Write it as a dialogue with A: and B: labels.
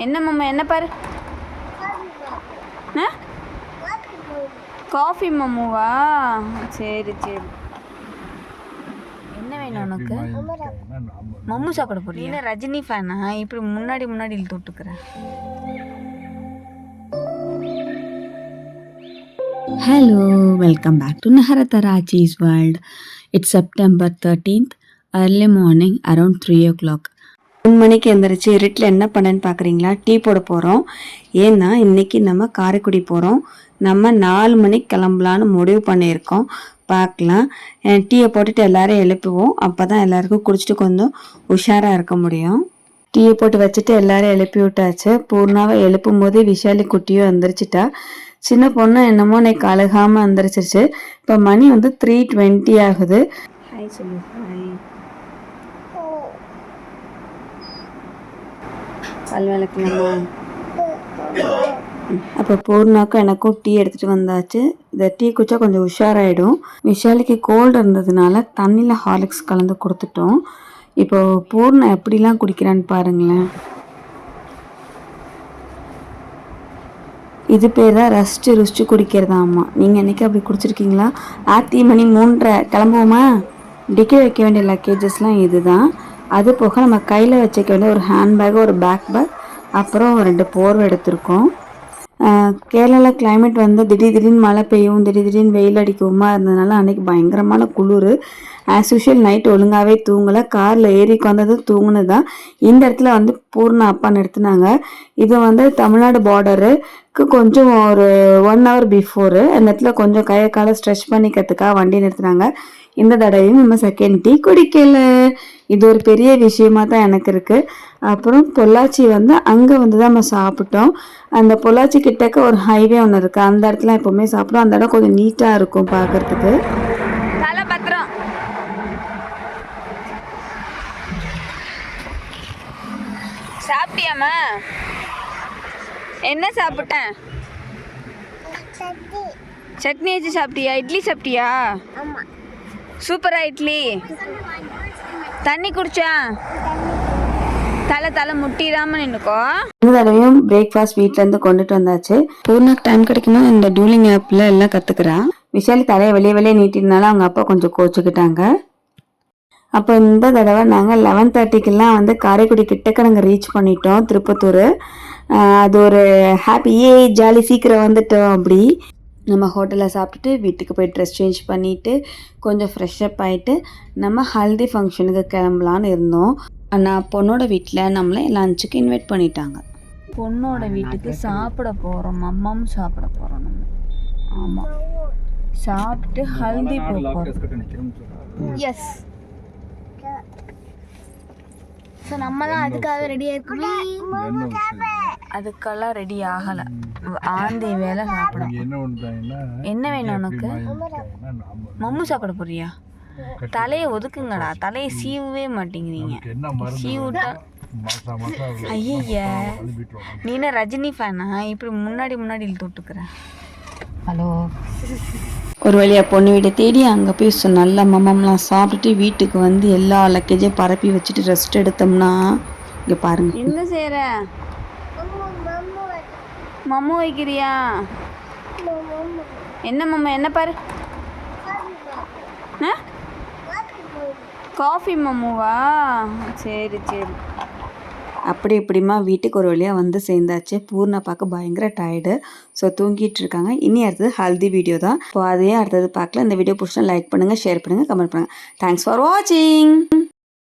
A: என்ன மம்மா என்ன பாரு? ஆ? காஃபி மம்முவா சரி சரி. என்ன வேணும் உனக்கு? மம்மு சாப்பிட போறியா என்ன ரஜினி ஃபேனா? இப்படி முன்னாடி முன்னாடி இழுத்து விட்டுக்கிறேன்
B: Hello, welcome back to Naharatarachi's world. It's September 13th, early morning around 3 o'clock. மூணு மணிக்கு எந்திரிச்சு இருட்டில் என்ன பண்ணேன்னு பார்க்குறீங்களா டீ போட போகிறோம் ஏன்னா இன்னைக்கு நம்ம காரைக்குடி போகிறோம் நம்ம நாலு மணிக்கு கிளம்பலான்னு முடிவு பண்ணியிருக்கோம். பார்க்கலாம். டீயை போட்டுட்டு எல்லாரும் எழுப்புவோம். அப்போ தான் எல்லாருக்கும் குடிச்சிட்டு கொஞ்சம் உஷாராக இருக்க முடியும். டீயை போட்டு வச்சுட்டு எல்லாரும் எழுப்பி விட்டாச்சு. பூர்ணாவை எழுப்பும் போது விஷாலி குட்டியும் எந்திரிச்சிட்டா. சின்ன பொண்ணு என்னமோ இன்னைக்கு அழுகாம எந்திரிச்சிருச்சு. இப்போ மணி வந்து த்ரீ டுவெண்ட்டி ஆகுது. ஹாய் சொல்லு ஹாய் பல் விளக்கலாமா அப்போ பூர்ணாக்கும் எனக்கும் டீ எடுத்துகிட்டு வந்தாச்சு. இந்த டீ குடிச்சா கொஞ்சம் உஷாராயிடும். விஷாலிக்கு கோல்டு இருந்ததுனால தண்ணியில் ஹார்லிக்ஸ் கலந்து கொடுத்துட்டோம். இப்போ பூர்ணா எப்படிலாம் குடிக்கிறான்னு பாருங்களேன். இது பேர் தான் ரசிச்சு ருசிச்சு குடிக்கிறதா அம்மா. நீங்கள் என்னைக்கு அப்படி குடிச்சிருக்கீங்களா? ஆத்தி மணி மூன்றரை. கிளம்புவோமா? டிக்கி வைக்க வேண்டிய லக்கேஜஸ்லாம் இதுதான். அது போக நம்ம கையில் வச்சுக்க வேண்டிய ஒரு ஹேண்ட்பேக் ஒரு பேக் பேக் அப்புறம் ரெண்டு போர்வை எடுத்திருக்கோம். கேரளாவில் கிளைமேட் வந்து திடீர் திடீர்னு மழை பெய்யும் திடீர் திடீர்னு வெயில் அடிக்குமா இருந்ததுனால அன்னைக்கு பயங்கரமான குளிர். ஆஸ் யூஷுவல் நைட் ஒழுங்காகவே தூங்கலை. காரில் ஏறி வந்தது தூங்குனது. தான் இந்த இடத்துல வந்து பூர்ணா அப்பா நிறுத்தினாங்க இது வந்து தமிழ்நாடு பார்டருக்கு கொஞ்சம் ஒரு ஒன் ஹவர் பிஃபோரு அந்த இடத்துல கொஞ்சம் கையை காலை ஸ்ட்ரெச் பண்ணிக்கிறதுக்காக வண்டி நிறுத்தினாங்க. இந்த தடவையும் நம்ம செகண்ட் டீ குடிக்கல. இது ஒரு பெரிய விஷயமா தான் எனக்கு இருக்குது அப்புறம் பொள்ளாச்சி வந்து அங்கே வந்து தான் நம்ம சாப்பிட்டோம். அந்த பொள்ளாச்சி கிட்டக்க ஒரு ஹைவே ஒன்று இருக்குது அந்த இடத்துல எப்போவுமே சாப்பிடுவோம். அந்த இடம் கொஞ்சம் நீட்டாக இருக்கும் பார்க்கறதுக்கு
A: தலை பத்திரம் சாப்பிட்டியாம்மா? என்ன சாப்பிட்டேன்? சட்னி. வச்சு சாப்பிட்டியா? இட்லி சாப்பிட்டியா? சூப்பரா இட்லி. தண்ணி குடிச்சா? தலை தலை முட்டிடாம நின்னுக்கோ.
B: இந்த தடவையும் பிரேக்ஃபாஸ்ட் வீட்டிலேருந்து கொண்டுட்டு வந்தாச்சு. பூர்ணாக்கு டைம் கிடைக்கணும் இந்த டூலிங் ஆப்பில் எல்லாம் கற்றுக்குறா விஷாலி தலையை வெளியே வெளியே நீட்டினால அவங்க அப்பா கொஞ்சம் கோச்சுக்கிட்டாங்க. அப்போ இந்த தடவை நாங்கள் லெவன் தேர்ட்டிக்கெல்லாம் வந்து காரைக்குடி கிட்டக்க நாங்கள் ரீச் பண்ணிட்டோம் திருப்பத்தூர். அது ஒரு ஹாப்பி ஏ ஜாலி சீக்கிரம் வந்துட்டோம் அப்படி. நம்ம ஹோட்டலில் சாப்பிட்டுட்டு வீட்டுக்கு போய் ட்ரெஸ் சேஞ்ச் பண்ணிவிட்டு கொஞ்சம் ஃப்ரெஷ்அப் ஆகிட்டு நம்ம ஹல்தி ஃபங்க்ஷனுக்கு கிளம்பலான்னு இருந்தோம். ஆனால் பொண்ணோட வீட்டில் நம்மளை லஞ்சுக்கு இன்வைட் பண்ணிட்டாங்க.
A: பொண்ணோட வீட்டுக்கு சாப்பிட போறோம் அம்மாவும் சாப்பிட போறோம் நம்ம. ஆமா. சாப்பிட்டு ஹல்தி போறோம். எஸ்
C: ஸோ நம்மலாம் அதுக்காக ரெடியாக இருக்கோமே
A: அதுக்கெல்லாம் ரெடி ஆகல. ஆந்தி வேலை சாப்பிடும்.
D: என்ன
A: வேணும் உனக்கு? மம்மு சாப்பிட போறியா? தலையை ஒதுக்குங்கடா. தலையை சீவவே மாட்டேங்கிறீங்க.
D: என்ன மருந்து
A: சீவுட்டா ஐய நீ என்ன ரஜினி ஃபேனா இப்படி முன்னாடி முன்னாடி இழுத்து விட்டுக்கிறேன் ஹலோ.
B: ஒரு வழியாக பொண்ணு வீட்டை தேடி அங்கே போய் சு- நல்ல மம்மம்லாம் சாப்பிட்டுட்டு வீட்டுக்கு வந்து எல்லா லக்கேஜையும் பரப்பி வச்சுட்டு ரெஸ்ட் எடுத்தோம்னா இங்கே பாருங்க.
A: என்ன செய்யற மம்மு வைக்கிறியா? என்ன மம்மா என்ன பாரு? ஆ? காஃபி மம்முவா? சரி சரி.
B: அப்படி இப்படிமா வீட்டுக்கு ஒரு வழியாக வந்து சேர்ந்தாச்சு. பூர்ணா பார்க்க பயங்கர டயர்டு ஸோ தூங்கிட்டு இருக்காங்க இனி அடுத்தது ஹல்தி வீடியோ தான். ஸோ அதையே அடுத்தது பார்க்கல இந்த வீடியோ பிடிச்சா லைக் பண்ணுங்கள் ஷேர் பண்ணுங்கள் கமெண்ட் பண்ணுங்கள் தேங்க்ஸ் ஃபார் வாட்சிங்